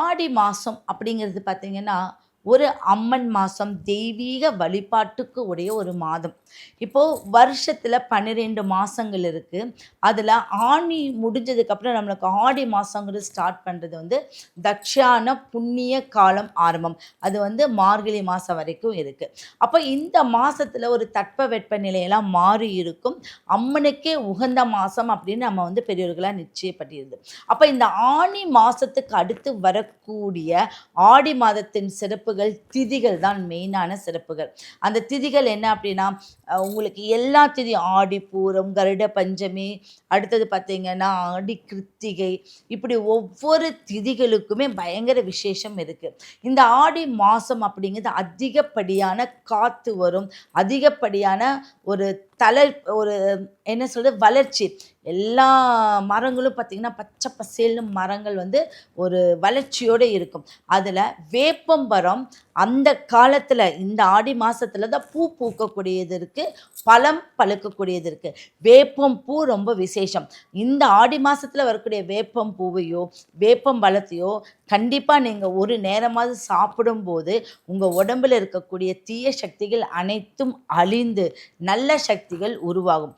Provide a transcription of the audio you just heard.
ஆடி மாதம் அப்படிங்கிறது பார்த்திங்கன்னா ஒரு அம்மன் மாதம் தெய்வீக வழிபாட்டுக்கு உடைய ஒரு மாதம். இப்போது வருஷத்தில் பன்னிரெண்டு மாதங்கள் இருக்குது அதில் ஆணி முடிஞ்சதுக்கப்புறம் நம்மளுக்கு ஆடி மாதங்கிறது ஸ்டார்ட் பண்ணுறது வந்து தக்ஷான புண்ணிய காலம் ஆரம்பம். அது வந்து மார்கழி மாதம் வரைக்கும் இருக்குது அப்போ இந்த மாதத்தில் ஒரு தட்ப வெப்ப நிலையெல்லாம் மாறி இருக்கும். அம்மனுக்கே உகந்த மாதம் அப்படின்னு நம்ம வந்து பெரியவர்களாக நிச்சயப்பட்டிருது அப்போ இந்த ஆணி மாதத்துக்கு அடுத்து வரக்கூடிய ஆடி மாதத்தின் சிறப்பு சிறப்புகள் திதிகள் தான் மெயினான சிறப்புகள். அந்த திதிகள் என்ன அப்படின்னா உங்களுக்கு எல்லா திதி ஆடி பூரம் கருட பஞ்சமி அடுத்தது பார்த்தீங்கன்னா ஆடி கிருத்திகை இப்படி ஒவ்வொரு திதிகளுக்குமே பயங்கர விசேஷம் இருக்குது இந்த ஆடி மாதம் அப்படிங்கிறது அதிகப்படியான காற்று வரும் அதிகப்படியான ஒரு தளர் ஒரு என்ன சொல்கிறது வளர்ச்சி. எல்லா மரங்களும் பார்த்திங்கன்னா பச்சை பசேல்னு மரங்கள் வந்து ஒரு வளர்ச்சியோடு இருக்கும். அதில் வேப்பம்பரம் அந்த காலத்தில் இந்த ஆடி மாதத்துல தான் பூ பூக்கக்கூடியது இருக்குது பழம் பழுக்கக்கூடியது இருக்குது வேப்பம் பூ ரொம்ப விசேஷம். இந்த ஆடி மாதத்தில் வரக்கூடிய வேப்பம் பூவையோ வேப்பம் பழத்தையோ கண்டிப்பாக நீங்கள் ஒரு நேரமாவது சாப்பிடும்போது உங்கள் உடம்புல இருக்கக்கூடிய தீய சக்திகள் அனைத்தும் அழிந்து நல்ல சக்திகள் உருவாகும்.